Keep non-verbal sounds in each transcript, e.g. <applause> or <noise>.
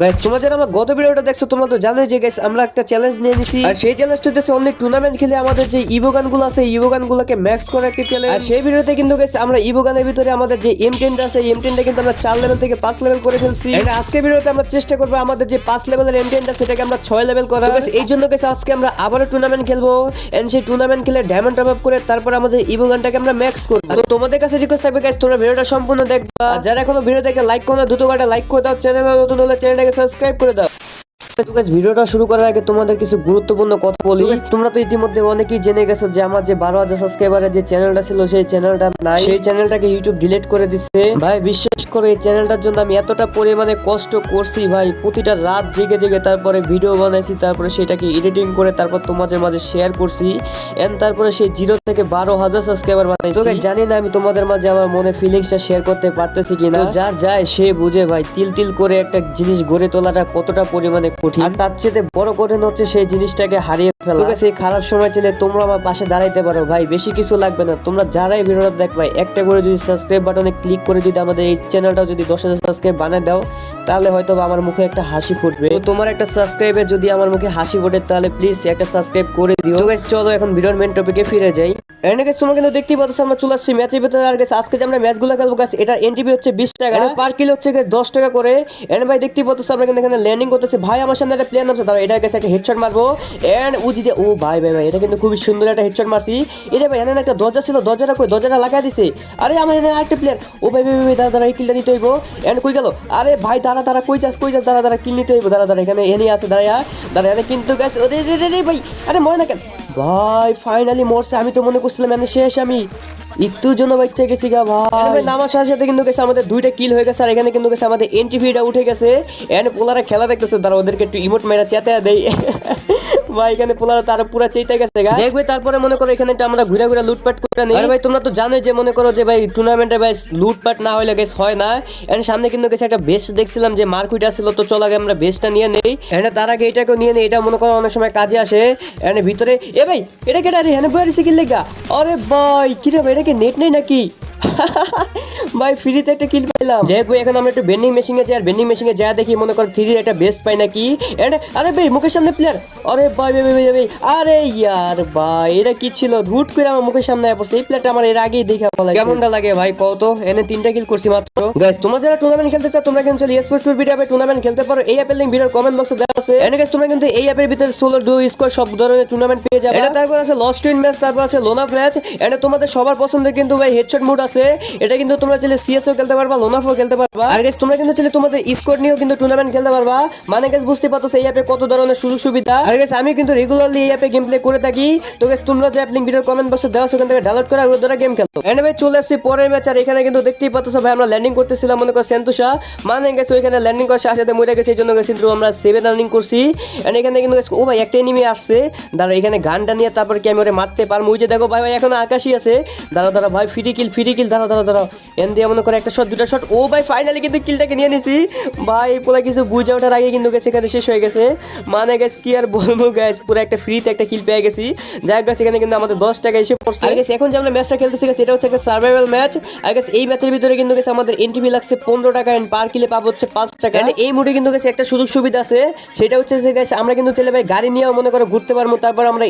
Guys তোমরা যারা আমার গত ভিডিওটা দেখছ তোমরা তো জানোই যে গাইস আমরা একটা চ্যালেঞ্জ নিয়ে নিছি। আর সেই চ্যালেঞ্জটা হচ্ছে অনলি টুর্নামেন্ট খেলে আমাদের যে ইভোগানগুলো আছে ইভোগান গুলোকে ম্যাক্স করার একটা চ্যালেঞ্জ আর সেই ভিডিওতে কিন্তু গাইস আমরা ইভোগানের ভিতরে আমাদের যে এম টেনটা আছে এম টেনটা কিন্তু আমরা চার লেভেল থেকে পাঁচ লেভেল করে ফেলছি। আর আজকে ভিডিওতে আমরা চেষ্টা করব আমাদের যে পাঁচ লেভেলের এম টেনটা সেটাকে আমরা ছয় লেভেল করা গাইস এই জন্য গাইস আজকে আমরা আবারও টুর্নামেন্ট খেলব। এন্ড সেই টুর্নামেন্ট খেলে ডায়মন্ড টপ আপ করে তারপর আমাদের ইভোগানটাকে আমরা ম্যাক্স করব। তো তোমাদের কাছে রিকোয়েস্ট থাকবে গাইস তোমরা ভিডিওটা সম্পূর্ণ দেখবা। যারা এখনও ভিডিও দেখে লাইক করো দ্রুত লাইক করে দাও। চ্যানেল নতুন হলে চ্যানেলটাকে সাবস্ক্রাইব করে দাও। ভিডিওটা শুরু করার আগে তোমাদের কিছু গুরুত্বপূর্ণ কথা বলি। তোমরা তো ইতিমধ্যে অনেকেই জেনে গেছো যে আমার যে বারো হাজার সাবস্ক্রাইবারের যে চ্যানেলটা ছিল সেই চ্যানেলটা নাই। সেই চ্যানেলটাকে ইউটিউব ডিলিট করে দিচ্ছে ভাই বিশ্বাস করে এই চ্যানেলটার জন্য আমি এতটা পরিমাণে কষ্ট করছি ভাই। প্রতিটা রাত জেগে জেগে তারপরে ভিডিও বানাইছি তারপরে সেটাকে এডিটিং করে তারপর তোমাদের মাঝে শেয়ার করছি। এন্ড তারপরে সেই জিরো থেকে বারো হাজার সাবস্ক্রাইবার বানাইছি। জানি না আমি তোমাদের মাঝে আমার মনে ফিলিংসটা শেয়ার করতে পারতেছি কিনা। যার যায় সে বুঝে ভাই তিল তিল করে একটা জিনিস গড়ে তোলাটা কতটা পরিমাণে কঠিন। আর তার চেয়ে বড় কঠিন হচ্ছে সেই জিনিসটাকে হারিয়ে ঠিক আছে, খারাপ সময় চলে তোমরা আমার পাশে দাঁড়াইতে পারো। ভাই বেশি কিছু লাগবে না। তোমরা যারাই ভিডিওটা দেখবে একটা করে যদি সাবস্ক্রাইব বাটনে ক্লিক করে যদি আমাদের এই চ্যানেলটাও যদি দশ হাজার সাবস্ক্রাইব বানিয়ে দাও তাহলে হয়তো আমার মুখে একটা হাসি ফুটবে। তো তোমার একটা সাবস্ক্রাইবে যদি আমার মুখে হাসি ফোটে তাহলে প্লিজ একটা সাবস্ক্রাইব করে দিও। তো চলো এখন ভিডিওর মেন টপিকে ফিরে যাই। এন্ড তোমরা কিন্তু দেখতেই পাচ্ছ আমরা চলে আসছি ম্যাচের ভিতরে। আর আজকে যে আমরা ম্যাচগুলো খেলব গাছ এটা এনটিভি হচ্ছে বিশ টাকা। পার কিলো হচ্ছে দশ টাকা করে। এন্ড ভাই দেখতেই পাচ্ছ আমরা কিন্তু এখানে ল্যান্ডিং করতেছি। ভাই আমার সামনে একটা প্লেয়ার নামছে দাঁড়া এটা গেছে একটা হেডশট মারবো। এন্ড উজি দিয়ে ও ভাই ভাই ভাই এটা কিন্তু খুবই সুন্দর একটা হেডশট মারছি। এটা ভাই এখানে একটা দরজা ছিল দরজাটা কই? দরজাটা লাগাই দিছে। আরে আমার এখানে আরেকটা প্লেয়ার ও ভাই ভাই ভাই, দাঁড়া এই কিলটা নিতে হইব। এন্ড কই গেল? আরে ভাই দাঁড়া দাঁড়া, কই যাস কই যাস, দাঁড়া দাঁড়া কিল নিতে হইব দাঁড়া দাঁড়া, এখানে এনে আছে, দাঁড়া দাঁড়া, এনে কিন্তু ওরে, রে রে রে, ভাই, আরে মরে না কেন? ভাই ফাইনালি মরছে, আমি তো মনে করছিলাম মানে শেষ আমি। একটু জন্য বাচ্চা গেছি গা, ভাই। নামার সাথে সাথে কিন্তু গেছে, আমাদের দুইটা কিল হয়ে গেছে, আর এখানে কিন্তু গেছে, আমাদের এনটিভিটা উঠে গেছে। এন্ড পোলারা খেলা দেখতেছে, দাঁড়া, ওদেরকে একটু ইমোট মেরা চেতে দেয় ভাই এখানে পোলারা তারা পুরা চেতে গেছে গা। দেখবে তারপরে মনে করো এখানে আমরা ঘুরে ঘুরে লুটপাট করে নেই। আরে ভাই তোমরা তো জানোই যে মনে করো যে ভাই টুর্নামেন্টে ভাই লুটপাট না হলে গেছে হয় না। এন্ড সামনে কিন্তু গেছে একটা বেস্ট দেখছিলাম যে মার্কুইট আসছিল তো চলো আগে আমরা বেস্টটা নিয়ে নেই। এন্ড তার আগে এটাকেও নিয়ে নেই এটা মনে করো অনেক সময় কাজে আসে। এন্ড ভিতরে এ ভাই এটা কেটে আরে হ্যাঁ বয়ারি সিকিল লেগা? আরে ভাই কি রে ভাই এটা কি নেট নেই নাকি? <laughs> ভাই ফ্রিতে একটা কিল পাইলাম। যাই ভাই, এখন আমরা একটু বেন্ডিং মেশিনে যাই আর বেন্ডিং মেশিনে যা দেখি মনে কর থ্রি একটা বেস্ট পাই নাকি। এন্ড আরে ভাই মুখের সামনে প্লেয়ার আরে ভাই ভাই ভাই ভাই, আরে ইয়ার ভাই এটা কি ছিল? ধুট করে আমার মুখের সামনে এই প্লেয়ারটা আমার এর আগেই দেখা ভালো কেমনটা লাগে ভাই এনে তিনটা কিল করছি মাত্র। গাইস তোমরা যারা টুর্নামেন্ট খেলতে চাও তোমরা কিন্তু টুর টুর্নামেন্ট খেলতে পারো। এই অ্যাপের লিংক ভিডিওর কমেন্ট বক্সে দেওয়া আছে। এন্ড গাইস তোমরা কিন্তু এই অ্যাপের ভিতরে সোলো ডু স্কোর সব ধরনের টুর্নামেন্ট পেয়ে যাবে। এটা তারপর আছে লস্ট ম্যাচ তারপর আছে ম্যাচ এন্ড তোমাদের সবার পছন্দের কিন্তু ভাই হেডশট মুড আছে। এটা কিন্তু তোমরা চাইলে সিএসও খেলতে পারবা লোনাফও খেলতে পারবা। আর গাইস তোমরা কিন্তু চাইলে তোমাদের স্কোর নিয়েও কিন্তু টুর্নামেন্ট খেলতে পারবা। মানে গাইস বুঝতে পারতো এই অ্যাপে কত ধরনের সুযোগ সুবিধা আর গাইস আমি কিন্তু রেগুলারলি এই অ্যাপে গেম প্লে করে থাকি। তো তোমরা যে অ্যাপ লিংক ভিডিওর কমেন্ট বক্সে দেওয়া ওখান থেকে ডাউনলোড করে আর ওর দ্বারা গেম খেলতো এন্ড ভাই চলে আসছি পরের ম্যাচ আর এখানে কিন্তু দেখতেই পাচ্ছ ভাই, আমরা ল্যান্ডিং করতেছিলাম, মনে করো সেন্তুষা। মানে গেছে ওইখানে ল্যান্ডিং করার সাথে সাথে মরে গেছে, এই জন্য গেছে কিন্তু আমরা সেভেন রানিং করছি। এন্ড এখানে কিন্তু ও ভাই, একটা এনিমি আসছে। দাঁড়া এখানে গানটা নিয়ে তারপর কি আমি ওরে মারতে পারব? ওই যে দেখো ভাই ভাই, এখন আকাশই আছে। দাঁড়া দাঁড়া ভাই ফিরি কিল ফিরি কিল দাঁড়া দাঁড়া দাঁড়া এন দিয়ে মনে করে একটা শট দুটা শট ও ভাই ফাইনালি কিন্তু কিলটাকে নিয়ে নিছি। ভাই পুরো কিছু বুঝে ওঠার আগে কিন্তু গেছে এখানে শেষ হয়ে গেছে। মানে গেছে কি আর বলব পুরো একটা ফ্রিতে একটা কিল পেয়ে গেছি। যাই হোক এখানে কিন্তু আমাদের দশ টাকা এসে পড়ছে। আর এখন যে আমরা ম্যাচটা খেলতেছি এটা হচ্ছে একটা সার্ভাইভাল ম্যাচ আর এই ম্যাচের ভিতরে কিন্তু গেছে আমাদের এনটিভি লাগছে পনেরো টাকা এন্ড পার কিলে পাবো হচ্ছে পাঁচ টাকা। এই মুডে কিন্তু গেছে একটা সুযোগ সুবিধা আছে। সেটা হচ্ছে যে আমরা কিন্তু ভাই গাড়ি নিয়েও মনে করো ঘুরতে পারব তারপর আমরা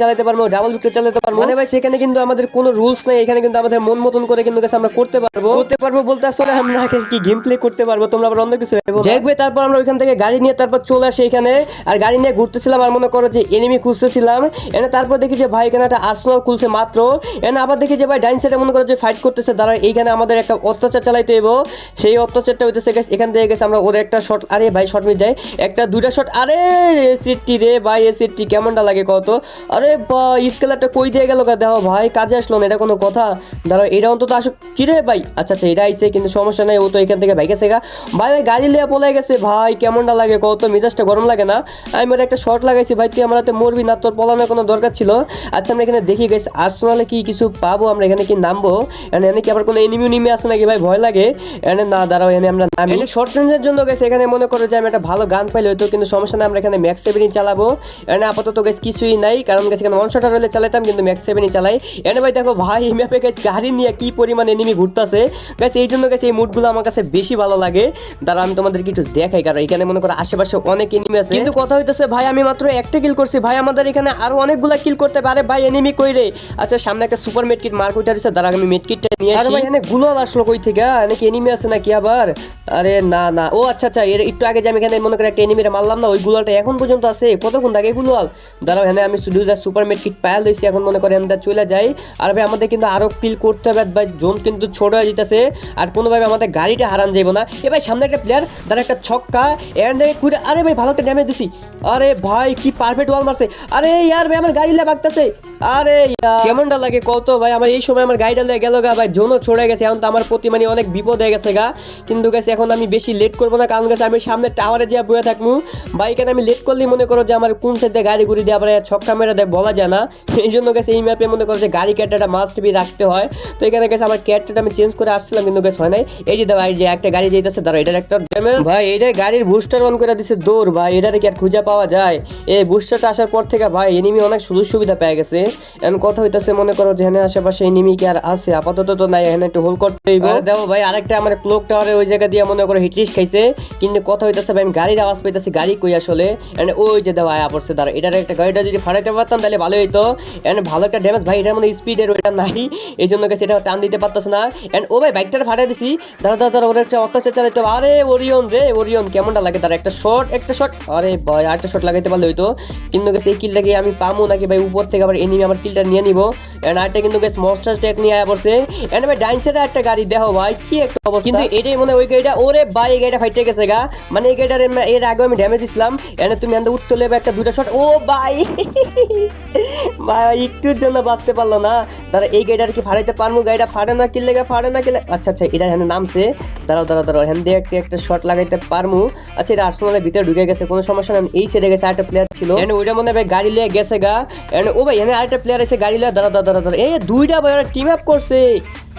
চালাতে পারব ডাবল ভিক্টর চালাতে পারব। মানে ভাই সেখানে কিন্তু আমাদের কোনো রুলস নাই এখানে কিন্তু আমাদের মন মতন করে কিন্তু আমরা করতে পারব। করতে পারব বলতে আসলে আমরা কি গেম প্লে করতে পারব তোমরা আবার অন্য কিছু ভাই, তারপর আমরা ওইখান থেকে গাড়ি নিয়ে তারপর চলে আসি এখানে। আর গাড়ি নিয়ে ঘুরতেছিলাম আর মনে করো যে এনিমি খুঁজতেছিলাম এনে তারপর দেখি যে ভাই এখানে একটা আর্সেনাল খুলছে মাত্র। এনে আবার দেখি যে ভাই ডাইন সাইডে মনে করো যে ফাইট করতেছে দাঁড়া এইখানে আমাদের একটা অত্যাচার চালাইতে হইব। সেই অত্যাচারটা হইতেছে guys, এখান থেকে গেছে আমরা ওদের একটা শট আরে ভাই শট মিট যায় একটা দুইটা শট আরে এসিটি রে ভাই এসিটি কেমনটা লাগে কত আরে স্কেলারটা কই দিয়ে গেল গা? দেখো ভাই কাজে আসলো না এটা কোনো কথা। দাঁড়া এটা অন্তত আসুক কি রে ভাই? আচ্ছা আচ্ছা এটা আইছে কিন্তু সমস্যা নাই ও তো এখান থেকে ভাই গেছে গা। ভাই ভাই গাড়ি লিয়া পলাই গেছে। ভাই কেমনটা লাগে কত মেজাজটা গরম লাগে না। আমি একটা শর্ট লাগাইছি ভাই তুই আমার হাতে মরবি না তোর পলানোর কোনো দরকার ছিল? আচ্ছা আমরা এখানে দেখি গেছি আর্সেনালে কি কিছু পাবো? আমরা এখানে কি নামবো? এখানে এখানে কি আবার কোনো এনিমি উনিমি আছে নাকি ভাই? ভয় লাগে। এখানে না দাঁড়াও এখানে আমরা নামি। শর্ট রেঞ্জের জন্য গেছে এখানে মনে করো যে আমি একটা ভালো গান পাইলে হয়তো কিন্তু সমস্যা না আমরা এখানে ম্যাক্স সেভেনই চালাবো। এখানে আপাতত গেছে কিছুই নাই কারণ গেছে এখানে ওয়ান শটার হলে চালাতাম কিন্তু ম্যাক্স সেভেনই চালাই। এনে ভাই দেখো ভাই এই ম্যাপে গেছে গাড়ি নিয়ে কি পরিমাণ এনিমি ঘুরতেছে। গেছে এই জন্য গেছে এই মুডগুলো আমার কাছে বেশি ভালো লাগে। দাঁড়া আমি তোমাদেরকে একটু দেখাই কারণ এখানে মনে করো আশেপাশে অনেক এনিমি আছে। কিন্তু কথা হইতেছে ভাই আমি মাত্র একটা কিল করছি। ভাই আমাদের এখানে আরও অনেকগুলা কিল করতে পারে। ভাই এনিমি কই রে আচ্ছা সামনে একটা সুপার মেডকিট মার্ক ওইটা দিছে। দাঁড়া আমি মেডকিটটা নিয়ে আসি। ভাই এখানে গুলোয়াল আসলো কই থেকে? নাকি এনিমি আছে নাকি আবার? আরে না না। ও আচ্ছা আচ্ছা এর একটু আগে যে আমি এখানে মনে করি একটা এনিমিরে মারলাম না ওই গুলোয়ালটা এখন পর্যন্ত আছে। কতক্ষণ থাকে গুলোয়াল দাঁড়াও এখানে আমি শুধু যা সুপার মেডকিট পায়াল দিয়েছি। এখন মনে করেন চলে যাই। আর ভাই আমাদের কিন্তু আরও কিল করতে হবে। ভাই জোন কিন্তু ছোট হয়ে যেতেছে। আর কোনোভাবে আমাদের গাড়িটা হারান যাইবো না। এ ভাই সামনে একটা প্লেয়ার দাঁড়া একটা ছক্কা। এন্ড আরে ভাই ভালো একটা ড্যামেজ দিছি। আরে ভাই কি পারফেক্ট ওয়াল মারছে। আরে ইয়ার ভাই, আমার গাড়ি লাগতেছে আরে কেমনটা লাগে কত ভাই, আমার এই সময় আমার গাড়িটা লেগে গেল গা ভাই, জোনও ছড়ে গেছে। এখন তো আমার প্রতি মানে অনেক বিপদ হয়ে গেছে গা। কিন্তু গেছে এখন আমি বেশি লেট করব না, কারণ গেছে আমি সামনে টাওয়ারে যা বয়ে থাকব বাইকে আমি লেট করলেই মনে করো যে আমার কোন সাইডে গাড়ি ঘুরি দিয়ে আবার ছক্কা মেরে দেয়, বলা যায় না। এই জন্য গেছে এই ম্যাপে মনে করো যে গাড়ি ক্যাটটা মাস্ট বি রাখতে হয়। তো এখানে গেছে আমার ক্যাটটা আমি চেঞ্জ করে আসছিলাম, কিন্তু গেছে হয় নাই। এই যে ভাই যে একটা গাড়ি যেতেছে দাঁড়া এটার একটা ড্যামেজ ভাই এটা গাড়ির বুস্টার অন করে দিছে দৌড়, ভাই, এটারে কি আর খুঁজে পাওয়া যায়? এই বুস্টারটা আসার পর থেকে ভাই এনিমি অনেক সুযোগ সুবিধা পেয়ে গেছে। এখন কথা হইতাছে, মনে করো যে এখানে আশেপাশে এনিমি কি আর আছে? আপাতত তো নাই, এখানে একটু হোল করতে দেখো ভাই, আরেকটা আমার ক্লোক টাওয়ারে ওই জায়গা দিয়ে মনে করো হিটলিস খাইছে। কিন্তু কথা হইতাছে ভাই, আমি গাড়ির আওয়াজ পাইতাছি, গাড়ি কই আসলে? And ওই যে দেওয়া আয়া পড়ছে দাঁড়া এটার একটা গাড়িটা যদি ফাটাইতে পারতাম তাহলে ভালো হইতো। এন্ড ভালো একটা ড্যামেজ ভাই, এটার মধ্যে স্পিডের ওইটা নাই। এই জন্য গেছে, এটা টান দিতে পারতাছে না। এন্ড ও ভাই বাইকটা ফাটাই দিছি। দাঁড়া দাঁড়া ওর একটা অত্যাচার চালাইতে। আরে ওরিয়ন রে ওরিয়ন কেমনটা লাগে? তার একটা শট একটা শট আরে ভাই আরেকটা শট লাগাইতে পারলে হইতো। কিন্তু গেছে এই কিলটাকে আমি পামো নাকি ভাই? উপর থেকে আবার এনিমি আমার কিলটা নিয়ে নিবো। এন্ড আরেকটা কিন্তু গেছে মনস্টার ট্যাক নিয়ে আয়া পড়ছে। এন্ড ভাই ডাইন একটা গাড়ি, দেখো ভাই, কি একটা অবস্থা। কিন্তু এটাই মনে ওই গাড়িটা, ওরে ভাই, এই গাড়িটা ফাইটে গেছে গা। মানে এই গাড়িটার এর আগে আমি ড্যামেজ দিছিলাম। এন্ড তুমি আন্দা উঠতে লেবে একটা দুটা শট ও ভাই! <laughs> ভাই, একটুর জন্য বাঁচতে পারল না। দাঁড়া, এই গাড়িটার কি ফাড়াইতে পারব? গাড়িটা ফাড়ে না কিনলে ফাড়ে না কিনলে আচ্ছা আচ্ছা এটা হ্যাঁ নামছে। দাঁড়াও দাঁড়াও দাঁড়াও হ্যান্ড একটা একটা শট লাগাইতে পারব। আচ্ছা এটা আর্সেনালের ভিতরে ঢুকে গেছে, কোনো সমস্যা নেই। এই সাইডে গেছে আরেকটা প্লেয়ার ছিল। এন্ড ওইটা মনে ভাই গাড়ি লিয়ে গেছে গা। এন্ড ও ভাই এখানে আরেকটা প্লেয়ার এসে গাড়ি লিয়ে দাঁড়া দাঁড়া দাঁড়া এই দুইটা ভাই টিম আপ করছে।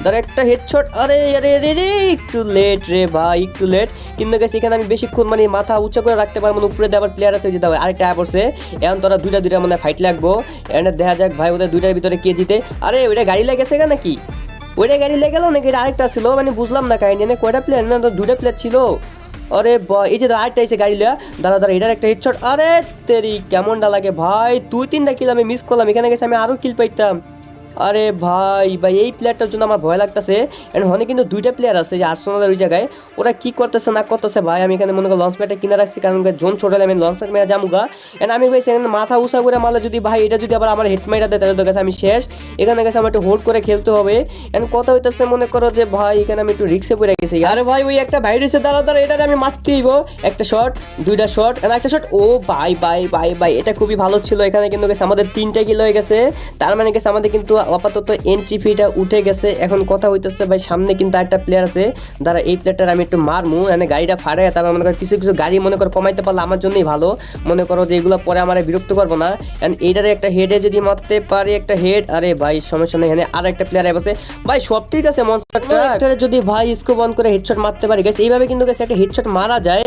দাঁড়া একটা হেডশট আরে আরে আরে রে একটু লেট রে ভাই, একটু লেট কিন্তু গেছে এখানে আমি বেশিক্ষণ মানে মাথা উঁচা করে রাখতে পারব না। উপরে আবার প্লেয়ার আছে, ওই যে দাও আরেকটা আয়া পড়ছে এখন তোরা দুইটা দুইটা মানে ফাইট লাগবো। এন্ড দেখা যাক ভাই, ওদের দুইটার ভিতরে কে জিতে। আরে, ওইটা গাড়ি লেগেছে গা নাকি? ওইটা গাড়ি লেগে গেল নাকি? আরেকটা ছিল মানে বুঝলাম না কাহিনী। কয়টা প্লেয়ার না তো দুটা প্লেয়ার ছিল। আরে এই যে আরেকটা এসে গাড়ি লিয়া, দাঁড়া দাঁড়া, এটার একটা হেডশট আরে তেরি, কেমনটা লাগে ভাই? দুই, তিনটা কিল আমি মিস করলাম, এখানে গেছে আমি আরও কিল পাইতাম। আরে ভাই ভাই, এই প্লেয়ারটার জন্য আমার ভয় লাগতেছে। এন্ড হনে কিন্তু দুইটা প্লেয়ার আছে যে আর্সেনালের ওই জায়গায়। ওরা কি করতেছে, না করতেছে, ভাই, আমি এখানে মনে করি লঞ্চ প্যাডটা কিনে রাখছি, কারণ জোন ছোট আমি লঞ্চ প্যাড মেয়ে যামুগা। এন্ড আমি ভাই সেখানে মাথা উষা করে মারলে যদি ভাই, এটা যদি আবার আমার হেড মাইরা দেয়, তাহলে তো গেছে আমি শেষ। এখানে গেছে আমার একটু হোল্ড করে খেলতে হবে। এন্ড কথা হইতেছে, মনে করো যে ভাই, এখানে আমি একটু রিক্সে পড়ে গেছি। আরে ভাই, ওই একটা ভাই রয়েছে দাঁড়া দাঁড়া এটা আমি মারতেই। একটা শট দুইটা শট এন্ড একটা শট ও ভাই ভাই ভাই ভাই, এটা খুবই ভালো ছিল। এখানে কিন্তু গেছে আমাদের তিনটা কিল হয়ে গেছে। তার মানে গেছে আমাদের কিন্তু আপাতত এন্ট্রি ফিটা উঠে গেছে। এখন কথা হইতেছে ভাই সামনে কিন্তু একটা প্লেয়ার আছে। দাঁড়া এই প্লেয়ারটার আমি একটু মারমু। এনে গাড়িটা ফাড়ে তারপর মনে করো কিছু কিছু গাড়ি মনে করো কমাইতে পারলে আমার জন্যই ভালো। মনে করো যে এগুলো পরে আমার বিরক্ত করব না। এন্ড এইটারে একটা হেডে যদি মারতে পারি একটা হেড আরে ভাই সমস্যা নেই। এখানে আর একটা প্লেয়ার বসে ভাই সব ঠিক আছে মনস্টারটা যদি ভাই স্কোপ অন করে হেডশট মারতে পারি। গেছে এইভাবে কিন্তু গেছে একটা হেডশট মারা যায়।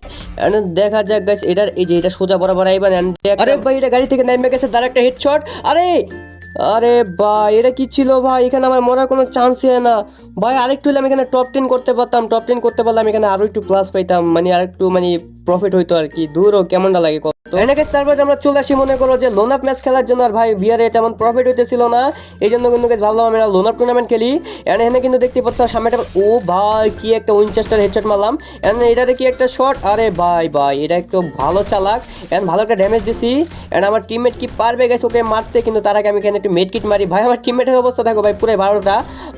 দেখা যাক গাইস এটার এই যে এটা সোজা বরাবর আইবান আরে ভাই এটা গাড়ি থেকে নেমে গেছে তার একটা হেডশট আরে! আরে ভাই, এটা কি ছিল ভাই? এখানে আমার মরার কোনো চান্সই হয় না। ভাই, আরেকটু হলে আমি এখানে টপ টেন করতে পারতাম। টপ টেন করতে পারলাম এখানে আরও একটু প্লাস পাইতাম। মানে আরেকটু মানে প্রফিট হইতো আর কি। দূরও কেমনটা লাগে কত? এনে গেছে তারপরে আমরা চলে আসি, মনে করো যে লোন আপ ম্যাচ খেলার জন্য। আর ভাই, বিয়ারে তেমন প্রফিট হইতেছিল না। এই জন্য কিন্তু ভাবলাম আমরা লোন আপ টুর্নামেন্ট খেলি। এন্ড এখানে কিন্তু দেখতে পাচ্ছ সামনে একটা ও ভাই, কি একটা উইনচেস্টার হেডশট মারলাম। এন্ড এটাতে কি একটা শট আরে ভাই ভাই, এটা একটু ভালো চালাক। এন্ড ভালো একটা ড্যামেজ দিছি। এন্ড আমার টিমমেট কি পারবে গেছে ওকে মারতে? কিন্তু তার আগে আমি এখানে একটু মেড কিট মারি। ভাই, আমার টিমমেটের অবস্থা দেখো ভাই পুরো বারোটা।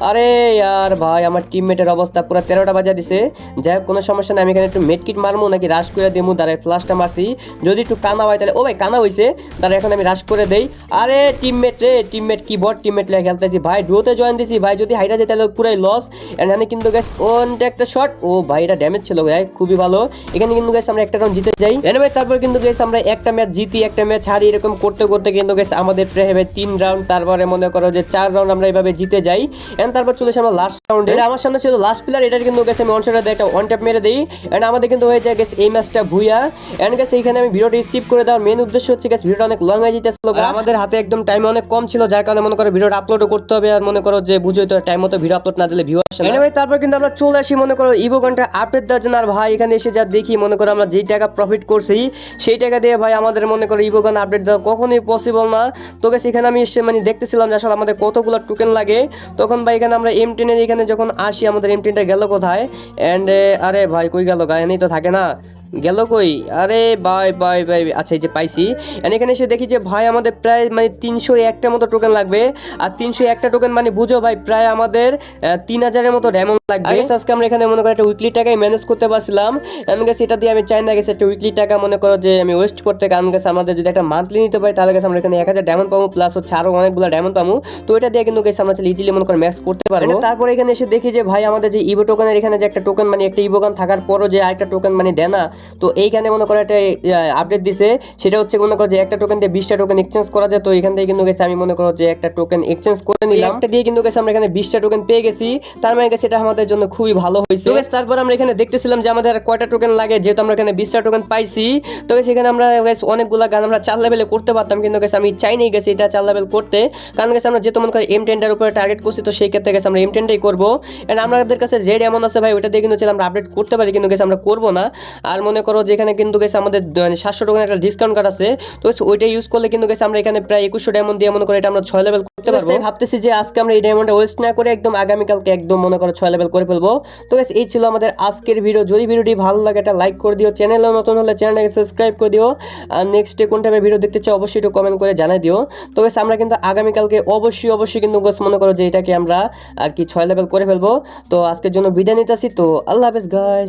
আরে আর ভাই, আমার টিমমেটের অবস্থা পুরো তেরোটা বাজা দিছে। যাই হোক, কোনো সমস্যা নেই, আমি এখানে একটু মেড কিট মারবো নাকি রাশ করে দেবো দাঁড়ায় ফ্লাশটা মারছি। যদি একটু কানা হয়, তাহলে ও ভাই কানা হইছে। তার এখন আমি রাশ করে দেই। আরে টিমমেট রে টিমমেট কি বট টিমমেট লেগে খেলতেছি। ভাই ডুয়োতে জয়েন দিছি। ভাই, যদি হাইরা যায়, তাহলে পুরাই লস এন্ড এখানে কিন্তু গ্যাস ওনটা একটা শট ও ভাই, এটা ড্যামেজ ছিল ভাই, খুবই ভালো। এখানে কিন্তু গ্যাস আমরা একটা রাউন্ড জিতে যাই। এনিওয়ে তারপর কিন্তু গ্যাস আমরা একটা ম্যাচ জিতি, একটা ম্যাচ হারি, এরকম করতে করতে কিন্তু গ্যাস আমাদের প্রায় তিন রাউন্ড তারপরে মনে করো যে চার রাউন্ড আমরা এইভাবে জিতে যাই। এন্ড তারপর চলে আসে আমরা লাস্ট রাউন্ডে এটা আমার সামনে ছিল লাস্ট প্লেয়ার এটা কিন্তু গ্যাস আমি অনশটে একটা ওয়ান ট্যাপ মেরে দিই। এন্ড আমাদের কিন্তু হয়ে যায় গ্যাস এই ম্যাচটা ভুইয়া। এন্ড গ্যাস এইখানে আমি ভিডিওটা স্কিপ করে দেওয়ার মেন উদ্দেশ্য হচ্ছে গ্যাস ভিডিওটা অনেক লং হয়ে যেতেছিল আর আমাদের হাতে একদম টাইম অনেক কম ছিল যার কারণে মনে করো ভিডিওটা আপলোড করতে হবে। আর মনে করো যে বুঝোই তো টাইম মতো ভিডিও আপলোড না দিলে ভিউ আসে না। তারপর কিন্তু আমরা চলে আসি মনে করো ইভো ঘণ্টা আপডেট দেওয়ার জন্য। আর ভাই এখানে এসে যা দেখি মনে করো আমরা যেই টাকা প্রফিট করছি সেই টাকা দিয়ে ভাই আমাদের মনে করো ইভো গান আপডেট দেওয়া কখনোই পসিবল না। তো গেছে এখানে আমি এসে মানে দেখতেছিলাম যে আসলে আমাদের কতগুলো টোকেন লাগে। তখন ভাই এখানে আমরা এম টেনের এখানে যখন আসি, আমাদের এম টেনটা গেল কোথায়? অ্যান্ড আরে ভাই, কই গেল? গায়ানেই তো থাকে না। গেল কই? আরে বাই বাই বাই আচ্ছা এই যে পাইছি। এখানে এসে দেখি যে ভাই, আমাদের প্রায় মানে তিনশো একটা মতো টোকেন লাগবে। আর তিনশো একটা টোকেন মানে বুঝো ভাই, প্রায় আমাদের তিন হাজারের মতো ডায়মন্ড লাগবে। আজকে আমরা এখানে মনে করো একটা উইকলি টাকায় ম্যানেজ করতে পারছিলাম। আমি গেছে এটা দিয়ে আমি চাই না গেছে একটা উইকলি টাকা মনে করো যে আমি ওয়েস্ট করতে কারণ গেছে আমাদের যদি একটা মান্থলি নিতে পারি তাহলে গেছে আমরা এখানে এক হাজার ডায়মন্ড পাবো প্লাস হচ্ছে আরও অনেকগুলো ডায়মন্ড পাবো। তো এটা দিয়ে কিন্তু গেছে আমরা ইজিলি মনে করো ম্যাক্স করতে পারব। তারপরে এখানে এসে দেখি যে ভাই আমাদের যে ইভো টোকেনের এখানে যে একটা টোকেন মানে একটা ইভো থাকার পরও যে আরেকটা টোকেন মানে দেয় না। তো এইখানে মনে করো একটা আপডেট দিছে। সেটা হচ্ছে মনে করো যে একটা টোকেন দিয়ে বিশটা টোকেন এক্সচেঞ্জ করা যায়। তো এখান থেকে কিন্তু গেছে আমি মনে করো যে একটা টোকেন এক্সচেঞ্জ করে নিলাম। একটা দিয়ে কিন্তু গেছে আমরা এখানে বিশটা টোকেন পেয়ে গেছি। তার মানে গেছে এটা আমাদের জন্য খুবই ভালো হয়েছে। তারপর আমরা এখানে দেখতেছিলাম যে আমাদের কয়টা টোকেন লাগে যেহেতু আমরা এখানে বিশটা টোকেন পাইছি। তো সেখানে আমরা অনেকগুলা গান আমরা চার লেভেলে করতে পারতাম কিন্তু গেছে আমি চাই নাই গেছি এটা চার লেভেল করতে। কারণ গেছে আমরা যেহেতু মনে করি এম টেনটার উপরে টার্গেট করছি তো সেই ক্ষেত্রে গেছে আমরা এম টেনটাই করব। এন্ড আমাদের কাছে জেড এমন আছে ভাই ওটা দিয়ে কিন্তু আমরা আপডেট করতে পারি কিন্তু গেছে আমরা করব না। আর মনে করো যে এখানে কিন্তু গেছে আমাদের মানে সাতশো টোকেন একটা ডিসকাউন্ট কার্ড আছে। তো ওইটা ইউজ করলে কিন্তু গেছে আমরা এখানে প্রায় একুশশো ডায়মন্ড দিয়ে মনে করো এটা আমরা ছয় লেভেল করতে পারব। ভাবতেছি যে আজকে আমরা এই ডায়মন্ডটা ওয়েস্ট না করে একদম আগামীকালকে একদম মনে করো ছয় লেভেল করে ফেলব। তো গাইস এই ছিল আমাদের আজকের ভিডিও যদি ভিডিওটি ভালো লাগে, একটা লাইক করে দিও। চ্যানেলে নতুন হলে চ্যানেলটাকে সাবস্ক্রাইব করে দিও। আর নেক্সট কোন টাইপের ভিডিও দেখতে চাও, অবশ্যই একটু কমেন্ট করে জানাই দিও। তো গাইস আমরা কিন্তু আগামীকালকে অবশ্যই অবশ্যই কিন্তু গোস মনে করো যে এটাকে আমরা আর কি ছয় লেভেল করে ফেলব। তো আজকের জন্য বিদায় নিতেছি। তো আল্লাহ হাফেজ গাইস